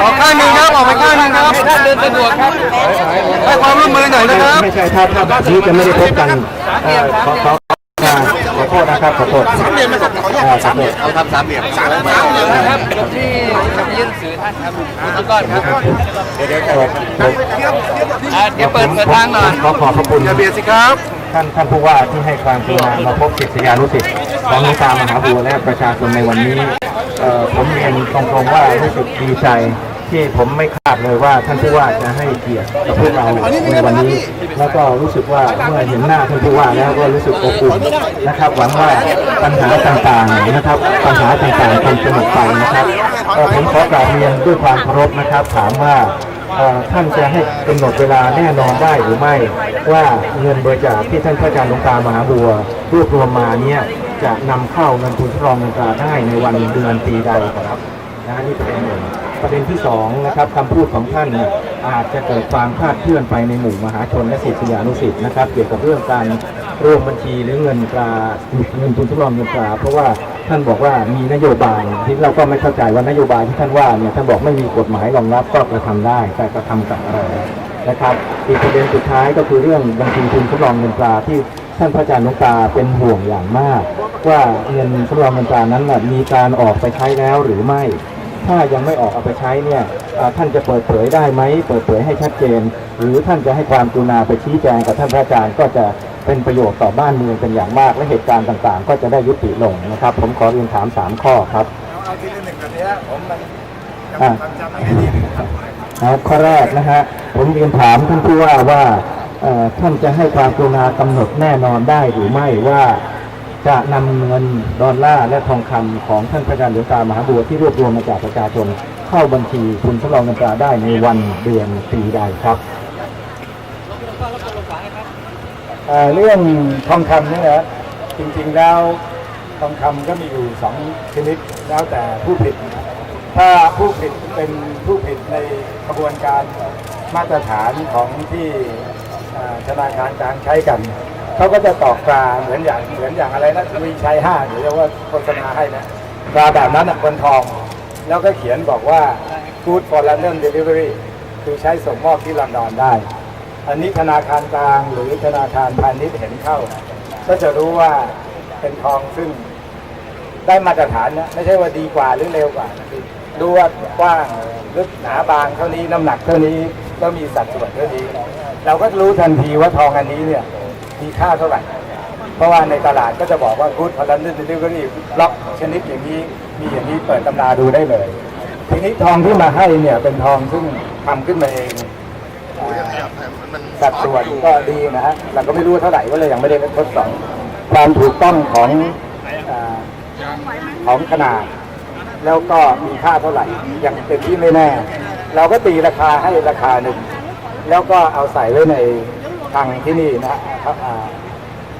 ออกข้างหนึงครับออกไปข้างหนึงครับท่านเดินสะดวกครับให้ความร่วมมือหน่อยนะครับ ไม่ใช่ถ้าถ้าแบบนี้จะไม่ได้พบกันเอ่อขอขอ อขอโทษนะครับขอโทษสามเหลี่ยมขออนุญาตสามเหลี่ยมเอาทำสามเหลี่ยมสามเหลี่ยมนะครับยกที่จะยื่นสื่อท่านครับทุกก้อนครับเดี๋ยวเดี๋ยวเปิดเปิดอ่าเดี๋ยวเปิดเปิดทางหน่อยขอขอบพระคุณอย่าเบียดสิครับท่านท่านผู้ว่าที่ให้ความกรุณามาพบศิษยานุศิษย์ของหลวงตามหาบัวและประชาชนในวันนี้เอ่อผมเรียนตรงๆว่ารู้สึกดีใจ ที่ผมไม่คาดเลยว่าท่านผู้ว่าจะให้เกียรติกับพวกเราในวันนี้ แล้วก็รู้สึกว่าเมื่อเห็นหน้าท่านผู้ว่าแล้วก็รู้สึกอบอุ่นนะครับ หวังว่าปัญหาต่างๆนะครับ ปัญหาต่างๆคงจะหมดไปนะครับผมขอกราบเรียนด้วยความเคารพนะครับ ถามว่าท่านจะให้กำหนดเวลาแน่นอนได้หรือไม่ ว่าเงินบริจาคที่ท่านพระอาจารย์หลวงตามหาบัวรวบรวมมาเนี่ยจะนำเข้าเงินทุนทดลองเงินตราได้ในวันเดือนปีใดครับนะนี่เด็นหนึ่ง ประเด็นที่สองนะครับคำพูดของท่านเนี่ยอาจจะเกิดความคลาดเคลื่อนไปในหมู่มหาชนและศิษยานุศิษย์นะครับ เกี่ยวกับเรื่องการร่วมบัญชีหรือเงินตราเงินทุนทดลองเงินตรา เพราะว่าท่านบอกว่ามีนโยบายที่เราก็ไม่เข้าใจว่านโยบายที่ท่านว่าเนี่ยท่านบอกไม่มีกฎหมายรองรับก็กระทำได้แต่กระทำกับอะไรนะครับอีกประเด็นสุดท้ายก็คือเรื่องบัญชีทุนทดลองเงินตราที่ท่านพระอาจารย์หลวงตาเป็นห่วงอย่างมาก ว่าเงินทดลองเงินตรานั้นน่ะมีการออกไปใช้แล้วหรือไม่ ถ้ายังไม่ออกเอาไปใช้เนี่ยอ่าท่านจะเปิดเผยได้ไหมเปิดเผยให้ชัดเจน หรือท่านจะให้ความกรุณาไปชี้แจงกับท่านพระอาจารย์ก็จะเป็นประโยชน์ต่อบ้านเมืองเป็นอย่างมาก และเหตุการณ์ต่างๆ ก็จะได้ยุติลงนะครับ ผมขอเรียนถามสามข้อครับเอาทีละหนึ่งแบบนี้ผมมันอ่าจำไม่ได้ดีนะครับครับข้อแรกนะฮะผมเรียนถามท่านผู้ว่าว่าเอ่อท่านจะให้ความกรุณากำหนดแน่นอนได้หรือไม่ว่า จะนำเงินดอลลาร์และทองคำของท่านพระอาจารย์หลวงตามหาบัวที่รวบรวมมาจากประชาชนเข้าบัญชีคุณทดลองเงินตราได้ในวันเดือนปีใดครับเเรื่องทองคำนี่นะจริงๆแล้วทองคำก็มีอยู่สองชนิดแล้วแต่ผู้ผิด ถ้าผู้ผิดเป็นผู้ผิดในกระบวนการมาตรฐานของที่ธนาคารกลางใช้กัน เขาก็จะตอกตราเหมือนอย่างเหมือนอย่างอะไรนะวีชัยห้าหรือว่าโฆษณาให้นะตราแบบนั้นอะบนทอง แล้วก็เขียนบอกว่า good for London delivery คือใช้ส่งมอบที่ลอนดอนได้ อันนี้ธนาคารกลางหรือธนาคารพาณิชย์เห็นเข้า ก็จะรู้ว่าเป็นทองซึ่งได้มาตรฐานนะไม่ใช่ว่าดีกว่าหรือเร็วกว่าดูว่ากว้างลึกหนาบางเท่านี้น้ำหนักเท่านี้ก็มีสัดส่วนเท่านี้ เราก็รู้ทันทีว่าทองอันนี้เนี่ย มีค่าเท่าไหร่ เพราะว่าในตลาดก็จะบอกว่า good for London delivery ล็อกชนิดอย่างนี้มีอย่างนี้เปิดตำราดูได้เลย ทีนี้ทองที่มาให้เนี่ยเป็นทองซึ่งทำขึ้นมาเองสัดส่วนก็ดีนะฮะเราก็ไม่รู้เท่าไหร่ก็เลยยังไม่ได้ทดสอบความถูกต้องของอของขนาด แล้วก็มีค่าเท่าไหร่ยังเป็นที่ไม่แน่ เราก็ตีราคาให้ราคาหนึ่ง แล้วก็เอาใส่ไว้ใน ทางที่นี่นะฮะอ่า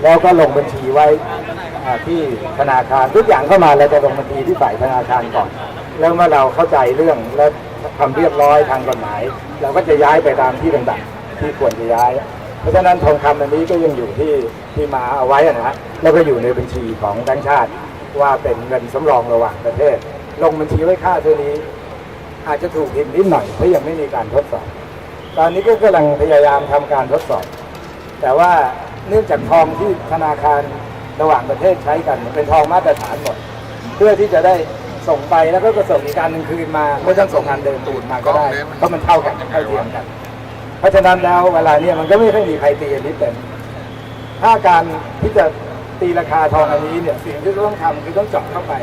แล้วก็ลงบัญชีไว้ที่ธนาคารทุกอย่างเข้ามาเราจะลงบัญชีที่ฝ่ายธนาคารก่อน แล้วเมื่อเราเข้าใจเรื่องและทำเรียบร้อยทางกฎหมาย เราก็จะย้ายไปตามที่ต่างๆที่ควรจะย้าย เพราะฉะนั้นทองคำอันนี้ก็ยังอยู่ที่ที่มาเอาไว้นะฮะแล้วก็อยู่ในบัญชีของแบงก์ชาติ ว่าเป็นเงินสำรองระหว่างประเทศ ลงบัญชีไว้ค่าเท่านี้ อาจจะถูกผิดนิดหน่อยเพราะยังไม่มีการทดสอบ ตอนนี้ก็กำลังพยายามทำการทดสอบ แต่ว่าเนื่องจากทองที่ธนาคารระหว่างประเทศใช้กันเป็นทองมาตรฐานหมด เพื่อที่จะได้ส่งไปแล้วก็ก็ส่งอีกการหนึ่งคืนมาไม่ต้องส่งงานเดิมตูนมาก็ได้เพราะมันเท่ากันเท่าเทียมกัน เพราะฉะนั้นแล้วเวลาเนี้มันก็ไม่ค่อยมีใครตีอันนี้เป็นถ้าการที่จะตีราคาทองอันนี้เนี่ยสิ่งที่ต้องทำคือต้องเจาะเข้าไป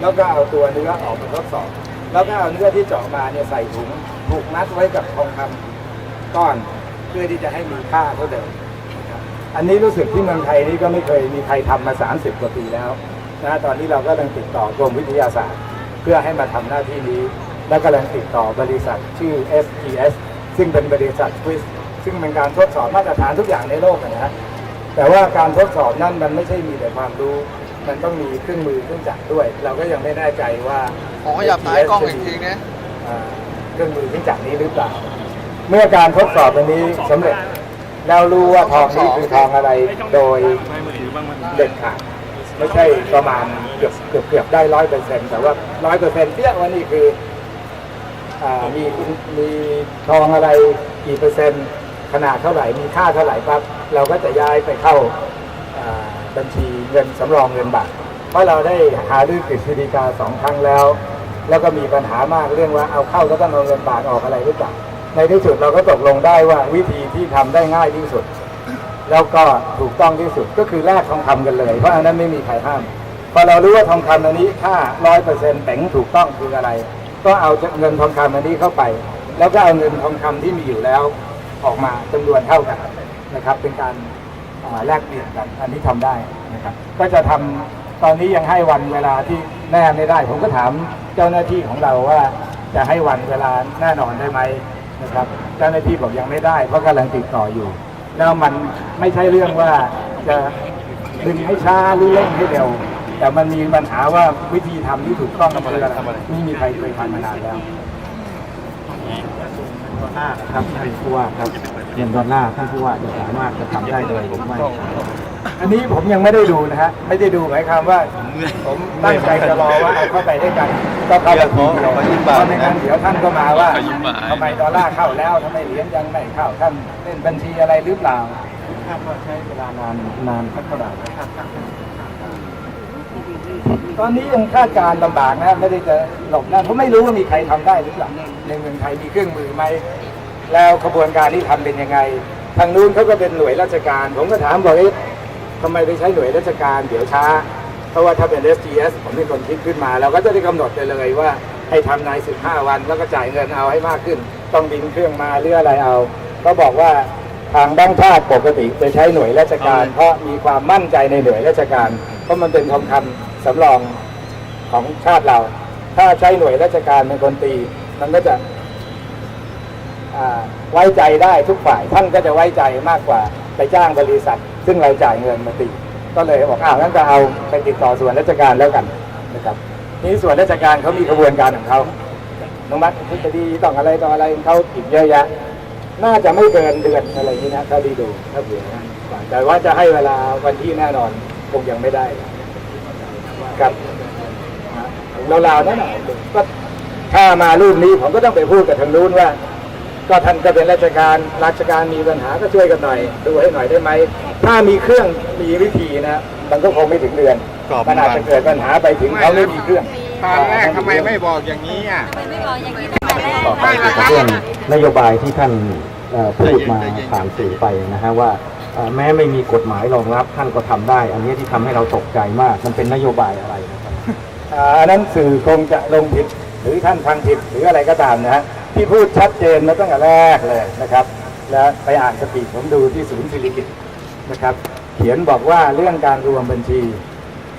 แล้วก็เอาตัวเนื้อออกมาทดสอบ แล้วก็เอาเนื้อที่เจาะมาเนี่ยใส่ถุงถูกมัดไว้กับทองคำก้อนเพื่อที่จะให้มีค่าเท่าเดิมนะครับ อันนี้รู้สึกที่เมืองไทยนี่ก็ไม่เคยมีใครทำมา 30 กว่าปีแล้วนะตอนนี้เราก็กำลังติดต่อกรมวิทยาศาสตร์ เพื่อให้มาทำหน้าที่นี้ และกำลังติดต่อบริษัทชื่อ STS ซึ่งเป็นบริษัทสวิสซึ่งเป็นการทดสอบมาตรฐานทุกอย่างในโลกนะฮะแต่ว่าการทดสอบนั่นมันไม่ใช่มีแต่ความรู้ มันต้องมีเครื่องมือเครื่องจักรด้วย เราก็ยังไม่แน่ใจว่าขอขยับท้ายกล้องอีกทีนะอ่าเครื่องมือเครื่องจักรนี้หรือเปล่า เมื่อการทดสอบอันนี้สำเร็จ แล้วรู้ว่าทองนี้คือทองอะไรโดยเด็ดขาดไม่ใช่ประมาณเกือบเกือบเกือบได้ร้อยเปอร์เซ็นต์แต่ว่าร้อยเปอร์เซ็นต์เปี้ยว่านี่คืออ่ามีมีทองอะไรกี่เปอร์เซ็นต์ขนาดเท่าไหร่มีค่าเท่าไหร่ปั๊บเราก็จะย้ายไปเข้าอ่าบัญชีเงินสำรองเงินบาทเพราะเราได้หารือกฤษฎีกาสองครั้งแล้ว แล้วก็มีปัญหามากเรื่องว่าเอาเข้าก็ต้องเอาเงินบาทออกอะไรหรือเปล่า ในที่สุดเราก็ตกลงได้ว่าวิธีที่ทำได้ง่ายที่สุด แล้วก็ถูกต้องที่สุดก็คือแลกทองคำกันเลย เพราะอันนั้นไม่มีใครห้ามพอเรารู้ว่าทองคำอันนี้ค่าร้อยเปอร์เซ็นต์แต่งถูกต้องคืออะไร ก็เอาเงินทองคำอันนี้เข้าไป แล้วก็เอาเงินทองคำที่มีอยู่แล้ว ออกมาจำนวนเท่ากันนะครับ เป็นการาแลกเปลี่ยนกันอันนี้ทำได้นะครับก็จะทำตอนนี้ยังให้วันเวลาที่แน่ไม่ได้ ผมก็ถามเจ้าหน้าที่ของเราว่า จะให้วันเวลาแน่นอนได้ไหม นะครับเจ้าหน้าที่บอกยังไม่ได้ เพราะกำลังติดต่ออยู่ แล้วมันไม่ใช่เรื่องว่าจะดึงให้ช้าหรือเร่งให้เร็ว แต่มันมีปัญหาว่าวิธีทำที่ถูกต้องคืออะไรไม่มีใครเคยทำมานานแล้วครับท่านผู้ว่าครับ เรียนดอลลาร์ท่านผู้ว่าจะสามารถจะทำได้โดยไม่อันนี้ผมยังไม่ได้ดูนะฮะไม่ได้ดูหมายความว่า ผมตั้งใจจะรอว่าเอาเข้าไปด้วยกันก็เข้าไปทีเดียวเพราะไม่งั้นเดี๋ยวท่านก็มาว่าทำไมดอลลาร์เข้าแล้วทำไมเหรียญยังไม่เข้าท่านเล่นบัญชีอะไรหรือเปล่าคาดว่าใช้เวลานานนานสักเท่าไหร่ตอนนี้ยังคาดการณ์ลำบากนะไม่ได้จะหลบนะเพราะไม่รู้ว่ามีใครทำได้หรือเปล่าในเมืองไทยมีเครื่องมือไหม แล้วกระบวนการที่ทำเป็นยังไง ทางนู้นเขาก็เป็นหน่วยราชการ ผมก็ถามบอกเอ๊ะทำไมไปใช้หน่วยราชการเดี๋ยวช้า เพราะว่าถ้าเป็น SGS ผมเป็นคนคิดขึ้นมา เราก็จะได้กำหนดไปเลยว่าให้ทำใน 15 วันแล้วก็จ่ายเงินเอาให้มากขึ้น ต้องบินเครื่องมาหรืออะไรเอา ก็บอกว่าทางแบงค์ชาติปกติจะใช้หน่วยราชการ เพราะมีความมั่นใจในหน่วยราชการ เพราะมันเป็นทองคำสำรองของชาติเรา ถ้าใช้หน่วยราชการเป็นคนตีมันก็จะอ่า ไว้ใจได้ทุกฝ่ายท่านก็จะไว้ใจมากกว่าไปจ้างบริษัท ซึ่งเราจ่ายเงินมาตีก็เลยบอกอ้าวงั้นก็เอาไปติดต่อส่วนราชการแล้วกันนะครับนี่ส่วนราชการเขามีกระบวนการของเขาอนุมัติทฤษฎีต้องอะไรต่องอะไรเขาอีกเยอะแยะ น่าจะไม่เกินเดือนอะไรนี้นะถ้าดีดูถ้าเผื่อนแต่ว่าจะให้เวลาวันที่แน่นอนคงยังไม่ได้ครับเราลาวๆนั่นแหละก็ถ้ามารูปนี้ผมก็ต้องไปพูดกับทางนู้นว่า ก็ท่านก็เป็นราชการราชการมีปัญหาก็ช่วยกันหน่อย ดูให้หน่อยได้ไหมถ้ามีเครื่องมีวิธีนะมันก็คงไม่ถึงเดือนกรอบมันอาจจะเกิดปัญหาไปถึงเขาไม่มีเครื่องตอนแรกทำไมไม่บอกอย่างนี้อะทำไมไม่บอกอย่างนี้ตั้งแต่แรกต่อไปเกี่ยวกับเรื่องนโยบายที่ท่านเอ่อพูดมาผ่านสื่อไปนะฮะว่าเอ่อแม้ไม่มีกฎหมายรองรับท่านก็ทำได้ อันนี้ที่ทำให้เราตกใจมากมันเป็นนโยบายอะไรนะครับอ่าอันนั้นสื่อคงจะลงผิดหรือท่านฟังผิดหรืออะไรก็ตามนะฮะ ที่พูดชัดเจนมาตั้งแต่แรกเลยนะครับ แล้วไปอ่านสปีดผมดูที่ศูนย์ศิริกิตนะครับ เขียนบอกว่าเรื่องการรวมบัญชี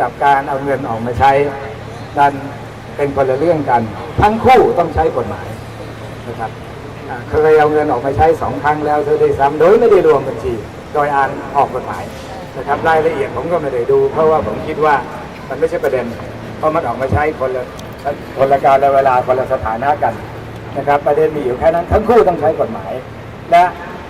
กับการเอาเงินออกมาใช้นั้นเป็นคนละเรื่องกัน ทั้งคู่ต้องใช้กฎหมายนะครับเคยเอาเงินออกมาใช้สองครั้งแล้วเธอได้ซ้ำโดยไม่ได้รวมบัญชี โดยอ่านออกกฎหมายนะครับรายละเอียดผมก็ไม่ได้ดู เพราะว่าผมคิดว่ามันไม่ใช่ประเด็น เพราะมันออกมาใช้คนละคนละการละเวลาคนละสถานะกัน นะครับประเด็นมีอยู่แค่นั้นทั้งคู่ต้องใช้กฎหมาย และ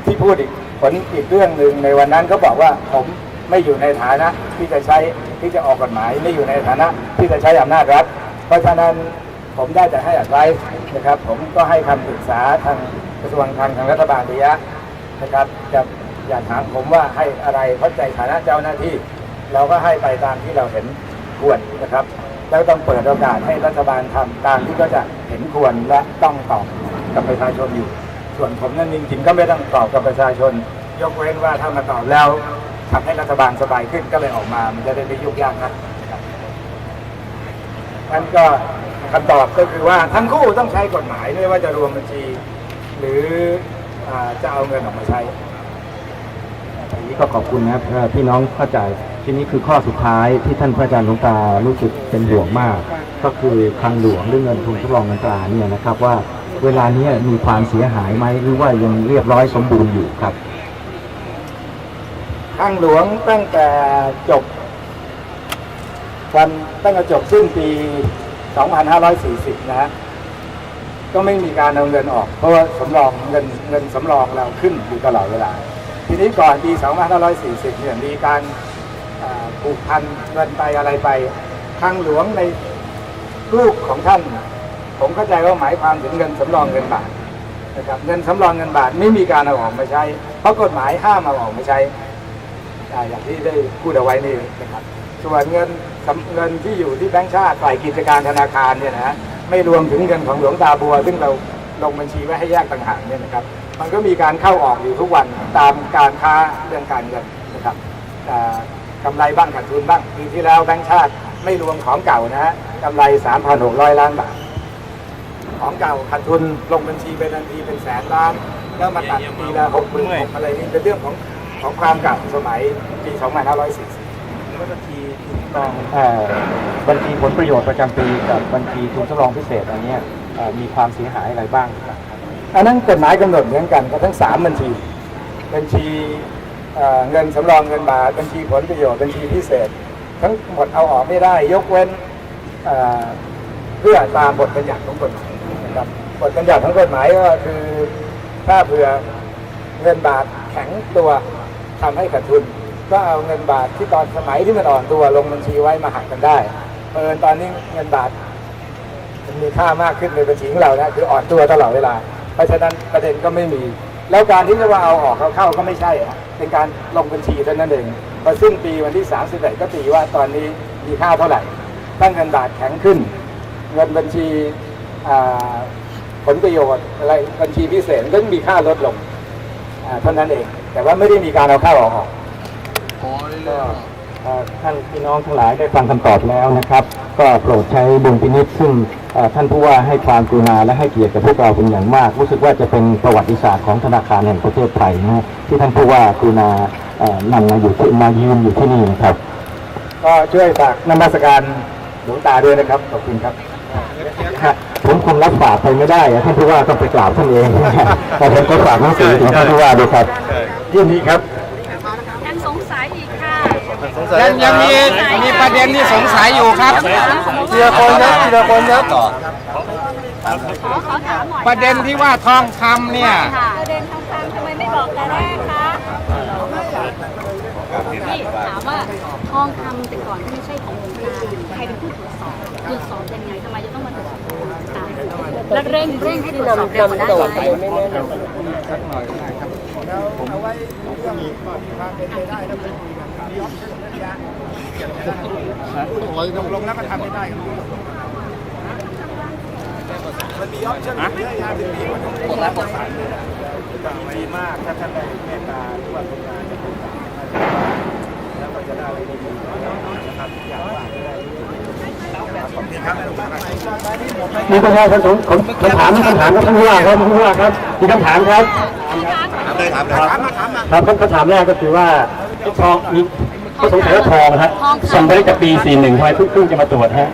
ที่พูดอีกผลอีกเรื่องหนึ่งในวันนั้นเขาบอกว่าผมไม่อยู่ในฐานะที่จะใช้ที่จะออกกฎหมาย ไม่อยู่ในฐานะที่จะใช้อำนาจรัฐเพราะฉะนั้นผมได้แต่ให้อัดไว้นะครับ ผมก็ให้คำปรึกษาทางกระทรวงการทางรัฐบาลระยะนะครับจะอย่าถามผมว่าให้อะไรเพราะใจฐานะเจ้าหน้าที่ เราก็ให้ไปตามที่เราเห็นควรนะครับ แล้วต้องเปิดโอกาสให้รัฐบาลทำตามที่ก็จะเห็นควรและต้องตอบกับประชาชนอยู่ ส่วนผมนั้นจริงๆก็ไม่ต้องตอบกับประชาชน ยกเว้นว่าถ้ามาตอบแล้วทำให้รัฐบาลสบายขึ้นก็เลยออกมา มันจะได้ไม่ยุ่งยากนะครับนั่นก็คำตอบก็คือว่าทั้งคู่ต้องใช้กฎหมายไม่ว่าจะรวมบัญชี หรืออจะเอาเงินออกมาใช้ ทีนี้ก็ขอบคุณนะครับพี่น้องเข้าใจทีนี้คือข้อสุดท้ายที่ท่านพระอาจารย์หลวงตารู้สึกเป็นห่วงมาก ก็คือคลังหลวงหรือเงินทุนทดลองเงินตราเนี่ยนะครับว่าเวลานี้มีความเสียหายไหมหรือว่ายังเรียบร้อยสมบูรณ์อยู่ครับข้างหลวงตั้งแต่จบวันตั้งแต่จบสิ้นปี 2540 นะฮะก็ไม่มีการเอาเงินออก เพราะว่าสำรองเงินเงินสำรองเราขึ้นอยู่ตลอดเวลา ทีนี้ก่อนปี 2540 เนี่ยมีการผูกพันเงินไปอะไรไปทางหลวงในรูปของท่าน ผมเข้าใจว่าหมายความถึงเงินสำรองเงินบาทนะครับเงินสำรองเงินบาทไม่มีการเอาออกมาใช้ เพราะกฎหมายห้ามเอาออกมาใช้อ่อย่างที่ได้พูดเอาไว้นี่นะครับส่วนเงินเงินที่อยู่ที่แบงก์ชาติฝ่ายกิจการธนาคารเนี่ยนะฮะไม่รวมถึงเงินของหลวงตาบัว ซึ่งเราลงบัญชีไว้ให้แยกต่างหากเนี่ยนะครับ มันก็มีการเข้าออกอยู่ทุกวันตามการค้าเรื่องการเงินนะครับอ่ากำไรบ้างขาดทุนบ้างปีที่แล้วแบงก์ชาติไม่รวมของเก่านะฮะกำไร 3,600 ล้านบาท ของเก่าขาดทุนลงบัญชีเป็นทันทีเป็นแสนล้าน แล้วมาตัดปีละหกหมื่นหกอะไรนี่เป็นเรื่องของของความเก่าสมัยปี 2540บัญชีทุนสำรองเอ่อบัญชีผลประโยชน์ประจำปีกับบัญชีทุนสำรองพิเศษอันเนี้ยเอ่อมีความเสียหายอะไรบ้างครับ อันนั้นกฎหมายกำหนดเหมือนกันก็ทั้งสามบัญชี บัญชีเเงินสำรองเงินบาทบัญชีผลประโยชน์บัญชีพิเศษ ทั้งหมดเอาออกไม่ได้ ยกเว้นเเพื่อตามบทบัญญัติของกฎหมายนะครับบทบัญญัติของกฎหมายก็คือถ้าเผื่อเงินบาทแข็งตัวทำให้ขาดทุน ก็เอาเงินบาทที่ตอนสมัยที่มันอ่อนตัวลงบัญชีไว้มาหักกันได้เออตอนนี้เงินบาทมันมีค่ามากขึ้นในบัญชีของเรานะคืออ่อนตัวตลอดเวลา เพราะฉะนั้นประเด็นก็ไม่มี แล้วการที่จะว่าเอาออกเอาเข้าก็ไม่ใช่อะเป็นการลงบัญชีเท่านั้นเองพอสิ้นปีวันที่31ก็ตีว่าตอนนี้มีค่าเท่าไหร่ ตั้งเงินบาทแข็งขึ้น เงินบัญชีอ่าผลประโยชน์อะไรบัญชีพิเศษก็มีค่าลดลงอ่าเท่านั้นเอง แต่ว่าไม่ได้มีการเอาเข้าเอาออกก็เอ่อ ท่านพี่น้องทั้งหลายได้ฟังคำตอบแล้วนะครับ ก็โปรดใช้ดุลพินิจซึ่งเอ่อท่านผู้ว่าให้ความกรุณาและให้เกียรติกับพวกเราเป็นอย่างมาก รู้สึกว่าจะเป็นประวัติศาสตร์ของธนาคารแห่งประเทศไทยนะฮะที่ท่านผู้ว่ากรุณาเอ่อนำมาอยู่ที่มายืนอยู่ที่นี่นะครับ ก็ช่วยฝากนมัสการหลวงตาด้วยนะครับขอบคุณครับครับผมคงรับฝากไปไม่ได้อะท่านผู้ว่าต้องไปกราบท่านเองแต่ผมก็ฝากหนังสือถึงท่านผู้ว่าด้วยครับยินดีครับ ยังสงสัยอีกค่ะ ยังยังมีมีประเด็นที่สงสัยอยู่ครับทีละคนครับทีละคนครับขอขอถามหน่อยประเด็นที่ว่าทองคำเนี่ยค่ะประเด็นทองคำทำไมไม่บอกแต่แรกคะนี่ถามว่าทองคำแต่ก่อนก็ไม่ใช่ของหลวงตาใครเป็นผู้ตรวจสอบตรวจสอบยังไงทำไมจะต้องมาตรวจสอบของหลวงตาแล้วเร่งเร่งให้ตรวจสอบเร็วกว่านั้นไหม ลงแล้วก็ทำไม่ได้ครับมันมีออปชั่นเยอะแยะถึงดีกว่านี้ผมรับประสานเลยนะดีมากถ้าท่านได้เมตตาที่ว่าเป็นงานจะเป็นการแล้วก็จะได้อะไรดีๆนะครับอย่างว่าขอบคุณครับมีปัญหาคำถามคำถามคำถามครับท่านผู้ว่าครับท่านผู้ว่าครับมีคำถามครับถามมาถามมาครับคำถามแรกก็คือว่าไอ้ ทองมีก็สงสัยว่าทองนะฮะทองคำส่งไปได้จากปี 41ทำไมเพิ่งเพิ่งจะมาตรวจฮะ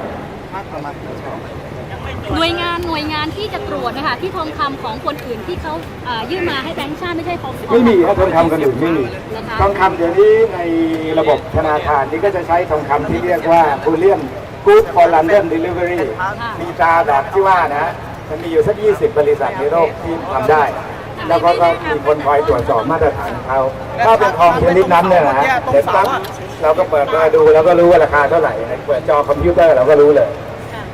หน่วยงานหน่วยงานที่จะตรวจนะคะที่ทองคำของคนอื่นที่เขาเอ่อยื่นมาให้แบงค์ชาติไม่ใช่ของไม่มีครับทองคำกันอื่นไม่มีนะคะทองคำเดี๋ยวนี้ในระบบธนาคารนี่ก็จะใช้ทองคำที่เรียกว่า Bullion Good for London Delivery มีตราแบบที่ว่านะมันมีอยู่สัก 20 บริษัทในโลกที่ทำได้ แล้วก็ก็มีคนคอยตรวจสอบมาตรฐานของเขาถ้าเป็นทองชนิดนั้นเนี่ยนะฮะเดี๋ยวปั๊บเราก็เปิดมาดูแล้วก็รู้ว่าราคาเท่าไหร่เปิดจอคอมพิวเตอร์เราก็รู้เลย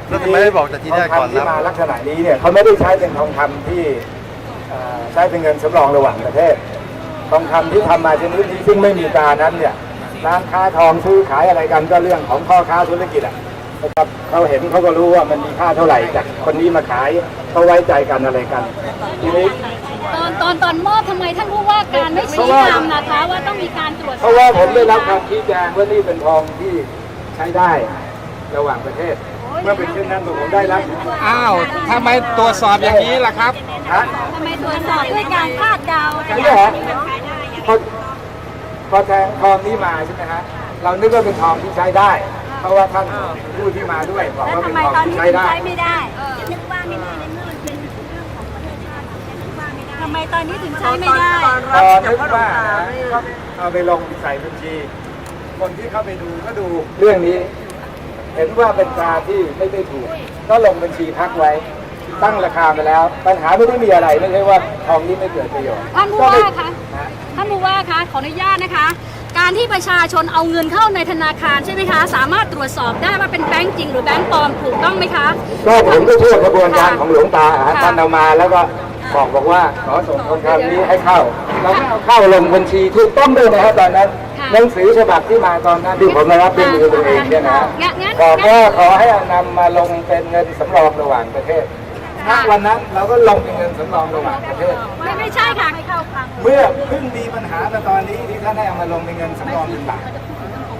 แล้วทำไมไม่บอกแต่ทีแรกก่อนทองคำที่ครับมาลักษณะนี้เนี่ยเขาไม่ได้ใช้เป็นทองคำที่เอ่อใช้เป็นเงินสำรองระหว่างประเทศ ทองคำที่ทำมาชนิดนี้ซึ่งไม่มีตรานั้นเนี่ยร้านค้าทองซื้อขายอะไรกันก็เรื่องของพ่อค้าธุรกิจอะนะครับเขาเห็นเขาก็รู้ว่ามันมีค่าเท่าไหร่จากคนนี้มาขายเขาไว้ใจกันอะไรกัน ทีนี้ ตอนตอนตอนมอบทำไมท่านผู้ว่าการไม่ชี้นำนะคะว่าต้องมีการตรวจสอบเพราะว่าผมได้รับคำชี้แจงว่านี่เป็นทองที่ใช้ได้ระหว่างประเทศ เมื่อเป็นเช่นนั้นผมได้รับอ้าวทำไมตรวจสอบอย่างนี้ล่ะครับฮะทำไมตรวจสอบด้วยการคาดเดาใช่เหรอพอพอแทงทองนี้มาใช่ไหมฮะเรานึกว่าเป็นทองที่ใช้ได้ เพราะว่าท่านผู้ที่มาด้วยบอกแล้วว่าทำเป็นไมทองตอนที่นี้ใช้ถึงได้ใช้ไม่ได้นึกว่าไม่ได้ ทำไมตอนนี้ถึงใช้ไม่ได้ตอนนึกว่าก็เอาไปลงใส่บัญชี คนที่เข้าไปดูก็ดูเรื่องนี้ เห็นว่าเป็นตราที่ไม่ได้ถูก ก็ลงบัญชีพักไว้ ตั้งราคาไปแล้ว ปัญหาไม่ได้มีอะไรไม่ใช่ว่าทองนี้ไม่เกิดประโยชน์ท่านผู้ว่าคะท่านผู้ว่าคะขออนุญาตนะคะ การที่ประชาชนเอาเงินเข้าในธนาคารใช่ไหมคะ สามารถตรวจสอบได้ว่าเป็นแบงก์จริงหรือแบงก์ปลอมถูกต้องไหมคะ ก็ผมก็เชื่อกระบวนการของหลวงตาฮะค่ะท่านเอามาแล้วก็ บอกบอกว่าขอส่งทองคำนี้ให้เข้าเราก็เอาเข้าลงบัญชีถูกต้องด้วยนะครับตอนนั้นค่ะหนังสือฉบับที่มาตอนนั้นที่ผมมารับด้วยมือตัวเองเนี่ยนะฮะงั้นงั้นบอกว่าขอให้เอานำมาลงเป็นเงินสำรองระหว่างประเทศณวันนั้นเราก็ลงเป็นเงินสำรองระหว่างประเทศไม่ไม่ใช่ค่ะไม่เข้าคลังเมื่อเพิ่งมีปัญหาแต่ตอนนี้ที่ท่านได้เอามาลงเป็นเงินสำรองเป็นบาท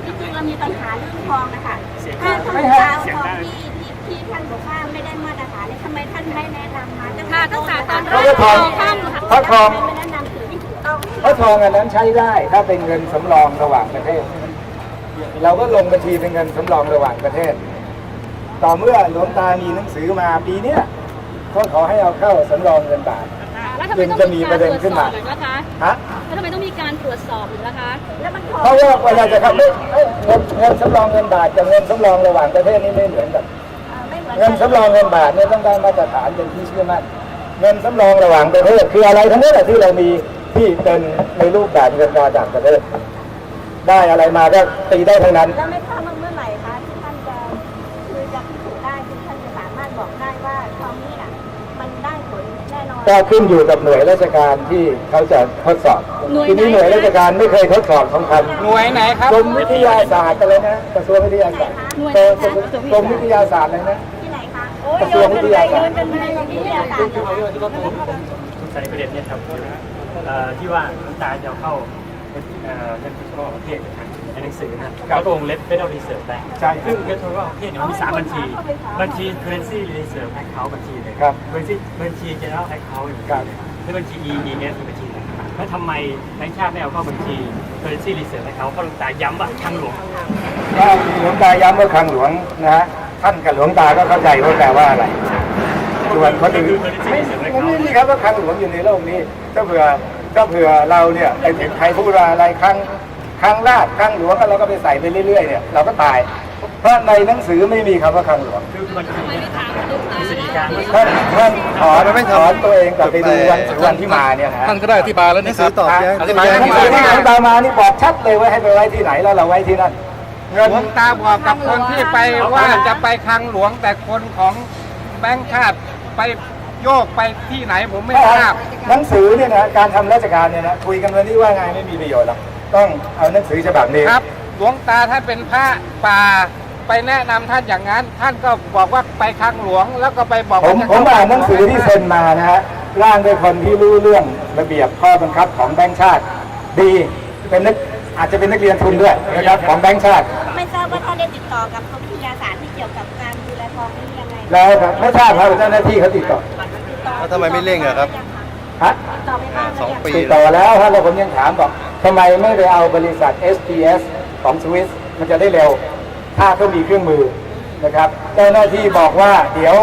จริงๆเรามีปัญหาเรื่องทองนะคะถ้าทองไม่คำฮะทองที่ ที่ที่ท่านบอกว่าไม่ได้มาตรฐานเนี่ยทำไมท่านไม่แนะนำมาตั้งค่ะตั้งแต่ตอนแรเพราะกว่าทองข้ามเพราะทองไม่แนะนำถือที่ถูกต้องเพราะทองอันนั้นใช้ได้ ถ้าเป็นเงินสำรองระหว่างประเทศ เราก็ลงบัญชีเป็นเงินสำรองระหว่างประเทศ ต่อเมื่อหลวงตามีหนังสือมาปีเนี้ยก็ขอให้เอาเข้าสำรองเงินบาท แล้วทำไมต้องมีการตรวจสอบอีกนะคะฮะแล้วทำไมต้องมีการตรวจสอบอีกนะคะแล้วมันเพราะว่าเวลาจะทำเอ้ยเอ้ยเงินเงินสำรองเงินบาทกับเงินสำรองระหว่างประเทศนี่ไม่เหมือนกันไม่ เหมือนเงินสำรองเงินบาทเนี่ยต้องได้มาตรฐานเป็นที่เชื่อมั่นเงินสำรองระหว่างประเทศคืออะไรทั้งนั้นแหละที่เรามีที่เป็นในรูปแบบเงินตราต่างประเทศได้อะไรมาก็ตีได้ทั้งนั้น แล้วไม่ทราบว่าเมื่อไหร่คะที่ท่านจะคือจะพิสูจน์ได้ที่ท่านจะสามารถบอกได้ว่าทองนี้น่ะมันได้ผลแน่นอน ก็ขึ้นอยู่กับหน่วยราชการที่เขาจะทดสอบหน่วยไหน ทีนี้หน่วยราชการไม่เคยทดสอบทองคหน่วยไหนครับำกรมวิทยาศาสตร์อะไรนะกระทรวงวิทยาศาสตร์หน่วยกไหนคะรมวิทยาศาสตร์อะไรนะที่ไหนคะ กระทรวงวิทยาศาสตร์เป็นวิทยาศาสตร์คะสงสัยประเด็นเนี่ยครับที่ว่าน้ำตาจะเอาเข้าเป็นพิธีประเทศในหนังสือนะเขาลงเล็บเฟดอลรีเซิร์ฟได้ใช่ซึ่งเฟดอลประเทศเนี่ยมีสามบัญชี บัญชี currency reserve account บัญชีเลยครับบัญชีบัญชี general account อีกครับและบัญชี EES บัญชีแล้วทำไมแบงค์ชาติไม่เอาเข้าบัญชี currency reserve account เพราะหลวงตาย้ำว่าทางหลวงก็หลวงตาย้ำว่าคลังหลวงนะฮะ ท่านกับหลวงตาก็เข้าใจว่าแปลว่าอะไรส่วนคนอื่นไม่ไม่ไม่มีครับว่าคลังหลวงอยู่ในโลกนี้ถ้าเผื่อถ้าเผื่อเราเนี่ยไปถึงใครพูดว่าอะไรครั้งครั้งลาดครั้งหลวงแล้วเราก็ไปใส่ไปเรื่อยๆเนี่ยเราก็ตาย เพราะในหนังสือไม่มีคำว่าคลังหลวงคือบัญชีทำไมเนี่ยไม่ถามลูกตากฤษฎีกาท่านท่านถอนไม่ถอนตัวเองกลับไปดูวันวันที่มาเนี่ยนะท่านก็ได้อธิบายแล้วนี่ครับตอบแย้งอธิบายหนังสือที่หลวงตามานี่บอกชัดเลยว่าให้ไปไว้ที่ไหนแล้วเราไว้ที่นั่น เงินหลวงตาบอกกับคนที่ไปว่าจะไปคลังหลวงแต่คนของแบงค์ชาติไปโยกไปที่ไหนผมไม่ทราบหนังสือเนี่ยนะการทำราชการเนี่ยนะคุยกันวันนี้ว่าไงไม่มีประโยชน์หรอกต้องเอาหนังสือฉบับนี้ครับ หลวงตาท่านเป็นพระป่าไปแนะนำท่านอย่างนั้น ท่านก็บอกว่าไปคลังหลวงแล้วก็ไปบอกผมว่าจะผมอ่านหนังสือที่เซ็นมานะฮะร่างโดยคนที่รู้เรื่องระเบียบข้อบังคับของแบงค์ชาติ ดีเป็นนัก อาจจะเป็นนักเรียนทุนด้วยนะครับของแบงค์ชาติ ไม่ทราบว่าท่านได้ติดต่อกับกรมวิทยาศาสตร์ที่เกี่ยวกับการดูแลทองนี้ยังไงแล้วครับไม่ทราบครับเจ้าหน้าที่เขาติดต่อติดต่อแล้วทำไมไม่เร่งอะครับ ฮะติดต่อไปบ้างหรืสองยังปีติดต่อแล้วฮะแล้วผมยังถามบอกทำไมไม่ไปเอาบริษัท SPS ของสวิสมันจะได้เร็ว ถ้าเขามีเครื่องมือนะครับเจ้าหน้าที่บอกว่าเดี๋ยว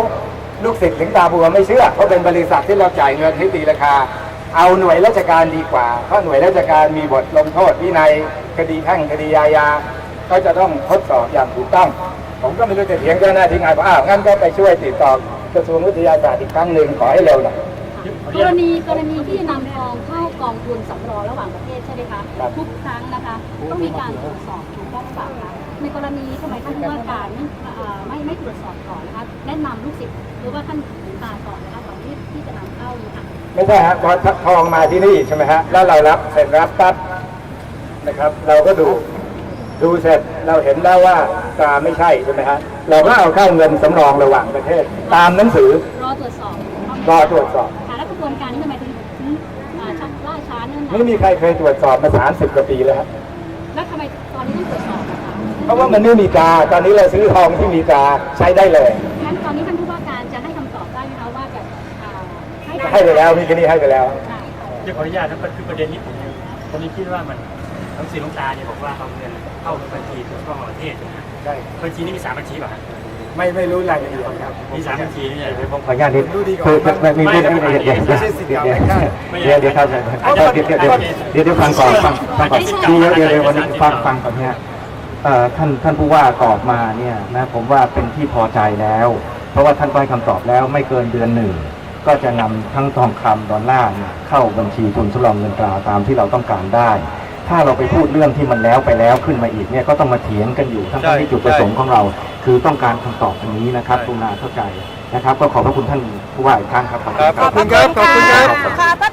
ลูกศิษย์ถึงตาบัวไม่เชื่อเพราะเป็นบริษัทที่เราจ่ายเงินให้ตีราคา เอาหน่วยราชการดีกว่า เพราะหน่วยราชการมีบทลงโทษวินัยคดีแพ่งคดีอาญาก็จะต้องทดสอบอย่างถูกต้อง ผมก็ไม่รู้จะเถียงเจ้าหน้าที่ไงบอกอ้าวงั้นก็ไปช่วยติดต่อกระทรวงวิทยาศาสตร์อีกครั้งหนึ่งขอให้เร็วหน่อยกรณีกรณีที่นำทองเข้ากองทุนสำรองระหว่างประเทศใช่ไหมคะครับทุกครั้งนะคะต้องมีการตรวจสอบถูกต้องหรือเปล่าคะในกรณีทำไมท่านผู้ว่าการไม่เอ่อไม่ไม่ตรวจสอบก่อนนะคะแนะนำลูกศิษย์หรือว่าท่านหลวงตาก่อนนะคะก่อนที่ที่จะนำเข้านะคะ ไม่ใช่ฮะพอทองมาที่นี่ใช่ไหมฮะแล้วเรารับเสร็จรับปั๊บนะครับ เราก็ดูดูเสร็จเราเห็นแล้วว่าตราไม่ใช่ใช่ไหมฮะเราก็เอาเข้าเงินสำรองระหว่างประเทศ ตามหนังสือรอตรวจสอบรอตรวจสอบค่ะแล้วกระบวนการนี้ทำไมถึงถึงอ่าชักล่าช้าเนื่นไม่มีใครเคยตรวจสอบมา30กว่าปีแล้วครับแล้วทำไมตอนนี้ต้องตรวจสอบนะคะเพราะว่ามันไม่มีตราตอนนี้เราซื้อทองที่มีตราใช้ได้เลย ให้ให้ไปแล้วมีแค่นี้ให้ไปแล้วค่ะจะขออนุญาตนะครับคือประเด็นนี้ผมยังผมยังคิดว่ามันหนังสือหลวงตาเนี่ยบอกว่าเอาเงินเข้าบัญชีถูกต้องของประเทศนะฮะใช่บัญชีนี้มีสามบัญชีป่ะฮะไม่ไม่รู้รายละเอียดครับมีสามบัญชีนี่เดี๋ยวผมขออนุญาตนิดดูดีกว่าคือไม่มีเรื่องนี้เดี๋ยวเดี๋ยวเดี๋ยวเดี๋ยวเดี๋ยวเดี๋ยวเข้าใจเดี๋ยวเดี๋ยวเดี๋ยวเดี๋ยวเดี๋ยวฟังก่อนฟังฟังก่อนเดี๋ยวเดี๋ยวเดี๋ยววันนี้ฟังฟังก่อนเนี่ยเอ่อท่านท่านผู้ว่าตอบมาเนี่ยนะผมว่าเป็นที่พอใจแล้ว เพราะว่าท่านก็ให้คำตอบแล้วไม่เกินเดือนหนึ่ง ก็จะนำทั้งทองคำดอลลาร์เนี่ยเข้าบัญชีทุนสำรองเงินตราตามที่เราต้องการได้ถ้าถ้าเราไปพูดเรื่องที่มันแล้วไปแล้วขึ้นมาอีกเนี่ยก็ต้องมาเถียงกันอยู่ทั้งๆที่จุดประสงค์ของเรา คือต้องการคำตอบตรงนี้นะครับกรุณาเข้าใจนะครับ ก็ขอบพระคุณท่านผู้ว่าอีกครั้งครับขอบคุณครับขอบคุณครับขอบคุณครับขอบพระ